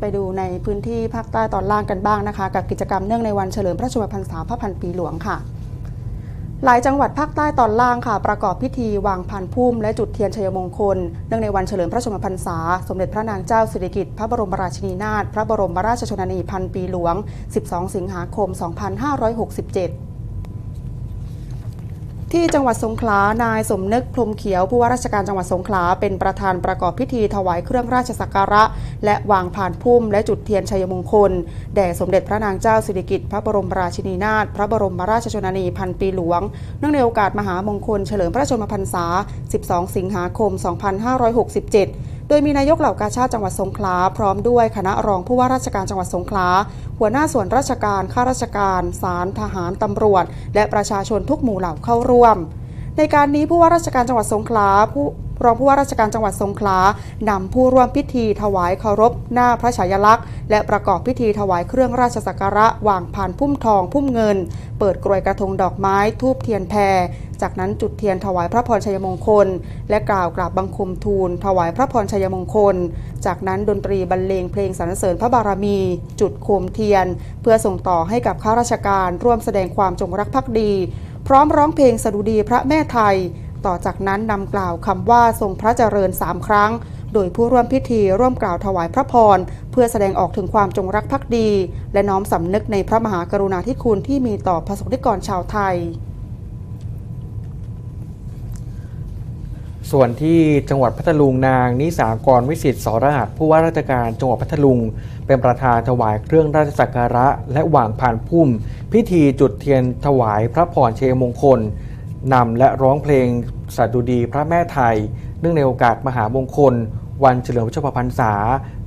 ไปดูในพื้นที่ภาคใต้ตอนล่างกันบ้างนะคะ กับกิจกรรมเนื่องในวันเฉลิมพระชนมพรรษาพระพันปีหลวงค่ะ หลายจังหวัดภาคใต้ตอนล่างค่ะ ประกอบพิธีวางพานพุ่มและจุดเทียนชัยมงคล เนื่องในวันเฉลิมพระชนมพรรษา สมเด็จพระนางเจ้าสิริกิติ์พระบรมราชินีนาถพระบรมราชชนนีพันปีหลวง 12 สิงหาคม 2567 ที่จังหวัดสงขลานายสมนึกพรมเขียวผู้ว่าราชการจังหวัดสงขลาเป็นประธานประกอบพิธีถวายเครื่องราชสักการะ และวางผ่านพุ่มและจุดเทียนชัยมงคล แด่สมเด็จพระนางเจ้าสิริกิติ์พระบรมราชินีนาถพระบรมราชชนนีพันปีหลวง เนื่องในโอกาสมหามงคลเฉลิมพระชนมพรรษา 12 สิงหาคม 2567 โดยมีนายกเหล่ากาชาติจังหวัดสงขลาพร้อมด้วยคณะรองผู้ว่าราชการจังหวัดสงขลาหัวหน้าส่วนราชการข้าราชการศาลทหารตำรวจ และประชาชนทุกหมู่เหล่าเข้าร่วม ในการนี้ผู้ว่าราชการจังหวัดสงขลาผู้รองผู้ว่าราชการจังหวัดสงขลานำผู้ร่วมพิธีถวายเคารพ หน้าพระฉายาลักษณ์ และประกอบพิธีถวายเครื่องราชสักการะวางผ่านพุ่มทองพุ่มเงิน เปิดกรวยกระทงดอกไม้ ทูบเทียนแพร จากนั้นจุดเทียนถวายพระพรชัยมงคล และกล่าวกราบบังคมทูล ถวายพระพรชัยมงคล จากนั้นดนตรีบรรเลงเพลงสรรเสริญพระบารมี จุดโคมเทียน เพื่อส่งต่อให้กับข้าราชการร่วมแสดงความจงรักภักดี พร้อมร้องเพลงสดุดีพระแม่ไทย ต่อจากนั้นนำกล่าวคำว่าทรงพระเจริญสามครั้งโดยผู้ร่วมพิธีร่วมกล่าวถวายพระพร เพื่อแสดงออกถึงความจงรักภักดี และน้อมสำนึกในพระมหากรุณาธิคุณที่มีต่อประสบนิกรชาวไทย ส่วนที่จังหวัดพัทลุงนาง นิสากรวิสิตสรหัสผู้ว่าราชการจังหวัดพัทลุง เป็นประธานถวายเครื่องราชสักการะ และหว่างผ่านพุ่ม พิธีจุดเทียนถวายพระพรเชยมงคลนำและร้องเพลงสัดุดีพระแม่ไทย เนื่องในโอกาสมหามงคล วันเฉลิมพระชนมพรรษา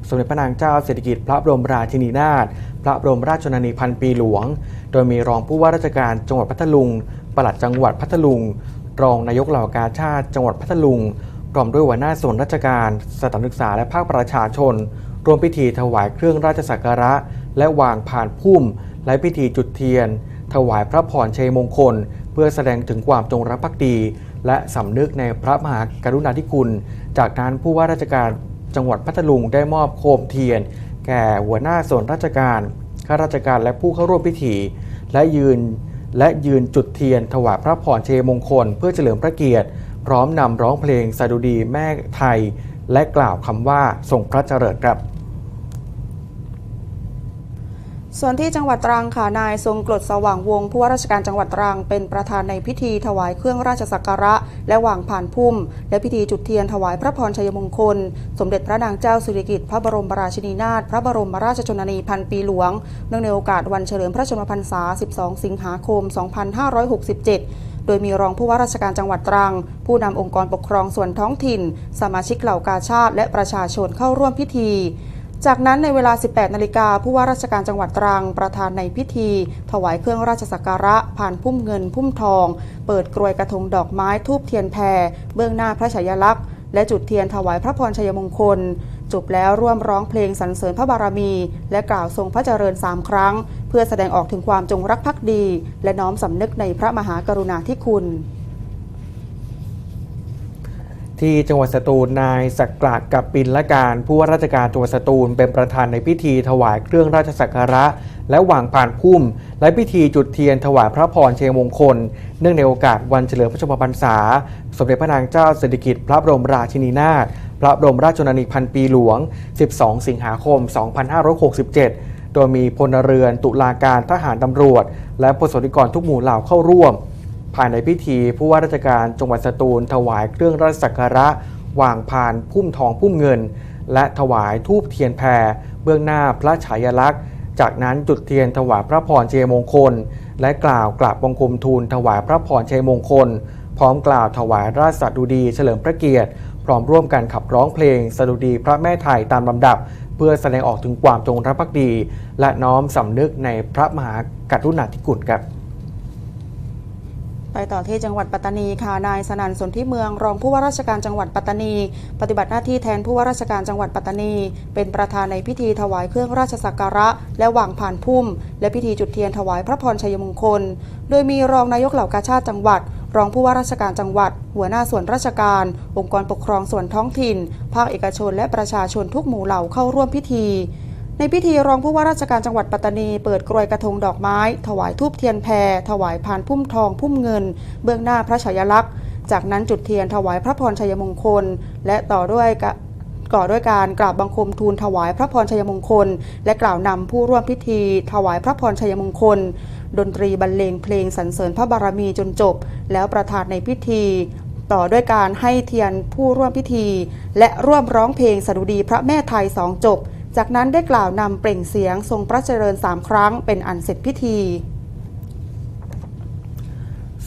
สมเด็จพระนางเจ้าเศรษฐกิจพระบรมราชินีนาถพระบรมราชชนนีพันปีหลวง โดยมีรองผู้ว่าราชการจังหวัดพัทลุงปลัดจังหวัดพัทลุง รองนายกเหล่ากาชาติ จังหวัดพัทลุงพร้อมด้วยหัวหน้าส่วนราชการสถานศึกษาและภาคประชาชนรวมพิธีถวายเครื่องราชสักการะ และวางผ่านพุ่ม และพิธีจุดเทียน ถวายพระพรชัยมงคล เพื่อแสดงถึงความจงรักภักดี และสำนึกในพระมหากรุณาธิคุณ จากนั้นผู้ว่าราชการจังหวัดพัทลุงได้มอบโคมเทียน แก่หัวหน้าส่วนราชการข้าราชการและผู้เข้าร่วมพิธี และยืน และยืนจุดเทียนถวายพระพรเชยมงคล เพื่อเฉลิมพระเกียรติ พร้อมนำร้องเพลงสดุดีแม่ไทย และกล่าวคำว่าส่งพระเจริญครับ ส่วนที่จังหวัดตรังค่ะนายทรงกรดสว่างวงผู้ว่าราชการจังหวัดตรังเป็นประธานในพิธีถวายเครื่องราชสักการะ และวางผ่านพุ่ม และพิธีจุดเทียนถวายพระพรชัยมงคล สมเด็จพระนางเจ้าสิริกิติ์พระบรมราชินีนาถพระบรมราชชนนีพันปีหลวงเนื่องในโอกาสวันเฉลิมพระชนมพรรษา 12 สิงหาคม 2567โดยมีรองผู้ว่าราชการจังหวัดตรัง ผู้นำองค์กรปกครองส่วนท้องถิ่น สมาชิกเหล่ากาชาติ และประชาชนเข้าร่วมพิธี จากนั้นในเวลา 18 นาฬิกาผู้ว่าราชการจังหวัดตรังประธานในพิธี ถวายเครื่องราชสักการะผ่านพุ่มเงินพุ่มทอง เปิดกรวยกระทงดอกไม้ทูบเทียนแพรเบื้องหน้าพระฉายาลักษณ์และจุดเทียนถวายพระพรชัยมงคล จบแล้วร่วมร้องเพลงสรรเสริญพระบารมี และกล่าวทรงพระเจริญสามครั้ง เพื่อแสดงออกถึงความจงรักภักดี และน้อมสำนึกในพระมหากรุณาธิคุณ ที่จังหวัดสตูลนายสักกราดกับปินละการผู้ว่าราชการจังหวัดสตูลเป็นประธานในพิธีถวายเครื่องราชสักการะ และหว่างผ่านพุ่ม และพิธีจุดเทียนถวายพระพรเชยมงคล เนื่องในโอกาสวันเฉลิมพระชนมพรรษา สมเด็จพระนางเจ้าสิริกิติ์พระบรมราชินีนาถพระบรมราชชนนีพันปีหลวง 12 สิงหาคม 2567 โดยมีพลเรือนตุลาการทหารตำรวจ และประสนิกรทุกหมู่เหล่าเข้าร่วม ภายในพิธีผู้ว่าราชการจังหวัดสตูล ถวายเครื่องราชสักการะวางพานพุ่มทองพุ่มเงิน และถวายทูบเทียนแพรเบื้องหน้าพระฉายาลักษณ์ จากนั้นจุดเทียนถวายพระพรเชยมงคล และกล่าวกราบบังคมทูลถวายพระพรเชยมงคล พร้อมกล่าวถวายราชสัดุดีเฉลิมพระเกียรติ พร้อมร่วมกันขับร้องเพลงสดุดีพระแม่ไทยตามลำดับ เพื่อแสดงออกถึงความจงรักภักดี และน้อมสำนึกในพระมหากรุณาธิคุณครับ ไปต่อที่จังหวัดปัตตานีค่ะนายสนันสนที่เมืองรองผู้ว่าราชการจังหวัดปัตตานี ปฏิบัติหน้าที่แทนผู้ว่าราชการจังหวัดปัตตานี เป็นประธานในพิธีถวายเครื่องราชสักการะ และวางผ่านพุ่ม และพิธีจุดเทียนถวายพระพรชัยมงคล โดยมีรองนายกเหล่ากาชาติจังหวัด รองผู้ว่าราชการจังหวัด หัวหน้าส่วนราชการ องค์กรปกครองส่วนท้องถิ่น ภาคเอกชน และประชาชนทุกหมู่เหล่าเข้าร่วมพิธี ในพิธีรองผู้ว่าราชการจังหวัดปัตตานีเปิดกรวยกระทงดอกไม้ ถวายทูบเทียนแพรถวายพานพุ่มทองพุ่มเงิน เบื้องหน้าพระฉายาลักษณ์ จากนั้นจุดเทียนถวายพระพรชัยมงคล และต่อด้วยกก่อด้วยการกราบบังคมทูลถวายพระพรชัยมงคล และกล่าวนำผู้ร่วมพิธี ถวายพระพรชัยมงคล ดนตรีบรรเลงเพลงสรรเสริญพระบารมีจนจบ แล้วประธานในพิธี ต่อด้วยการให้เทียนผู้ร่วมพิธี และร่วมร้องเพลงสดุดีพระแม่ไทยสองจบ จากนั้นได้กล่าวนำเปล่งเสียงทรงพระเจริญสามครั้งเป็นอันเสร็จพิธี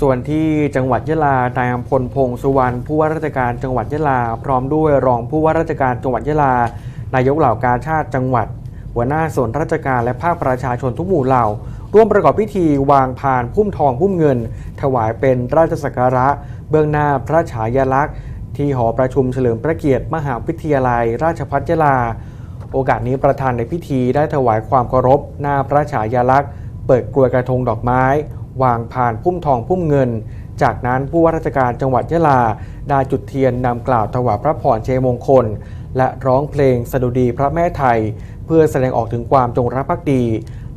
ส่วนที่จังหวัดยะลานายอำพลพงษ์สุวรรณผู้ว่าราชการจังหวัดยะลา พร้อมด้วยรองผู้ว่าราชการจังหวัดยะลา นายกเหล่ากาชาติจังหวัด หัวหน้าส่วนราชการและภาคประชาชนทุกหมู่เหล่า ร่วมประกอบพิธีวางพานพุ่มทองพุ่มเงิน ถวายเป็นราชสักการะ เบื้องหน้าพระฉายาลักษณ์ ที่หอประชุมเฉลิมพระเกียรติมหาวิทยาลัย ราชภัฏยะลา โอกาสนี้ประธานในพิธีได้ถวายความเคารพหน้าพระฉายาลักษณ์ เปิดกลวยกระทงดอกไม้ วางผ่านพุ่มทองพุ่มเงิน จากนั้นผู้ว่าราชการจังหวัดยะลาได้จุดเทียนนำกล่าวถวายพระพรเชยมงคล และร้องเพลงสดุดีพระแม่ไทย เพื่อแสดงออกถึงความจงรักภักดี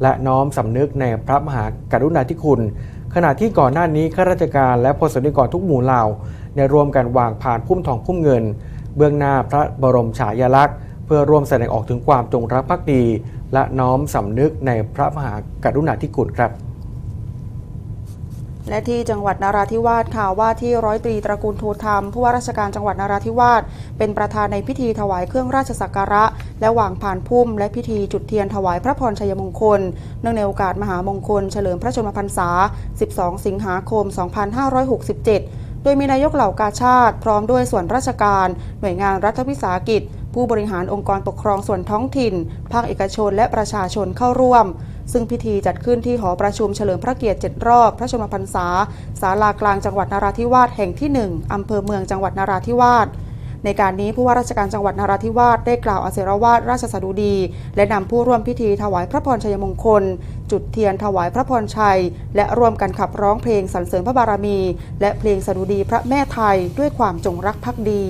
และน้อมสำนึกในพระมหากรุณาธิคุณ ขณะที่ก่อนหน้านี้ข้าราชการและพลสนิกรทุกหมู่เหล่าได้ร่วมกันวางผ่านพุ่มทองพุ่มเงิน เบื้องหน้าพระบรมฉายาลักษณ์ พื่อร่วมแสดงออกถึงความจงรักภักดี และน้อมสำนึกในพระมหากรุณาธิคุณครับและที่จังหวัดนาราธิวาสค่ะว่าที่ร้อยตรีตระกูลโทธรรมผู้ว่าราชการจังหวัดนาราธิวาสเป็นประธานในพิธีถวายเครื่องราชสักการะ และวางผ่านพุ่ม และพิธีจุดเทียนถวายพระพรชัยมงคล เนื่องในโอกาสมหามงคล เฉลิมพระชนมพรรษา 12 สิงหาคม 2567 โดยมีนายกเหล่ากาชาติ พร้อมด้วยส่วนราชการ หน่วยงานรัฐวิสาหกิจ ผู้บริหารองค์กรปกครองส่วนท้องถิ่น ภาคเอกชนและประชาชนเข้าร่วม ซึ่งพิธีจัดขึ้นที่หอประชุมเฉลิมพระเกียรติ 7 รอบ พระชนมพรรษา ศาลากลางจังหวัดนาราธิวาสแห่งที่ 1 อำเภอเมืองจังหวัดนาราธิวาสในการนี้ผู้ว่าราชการจังหวัดนาราธิวาสได้กล่าวอาเสรวาทราชสดุดี และนำผู้ร่วมพิธีถวายพระพรชัยมงคล จุดเทียนถวายพระพรชัย และร่วมกันขับร้องเพลงสรรเสริญพระบารมี และเพลงสดุดีพระแม่ไทยด้วยความจงรักภักดี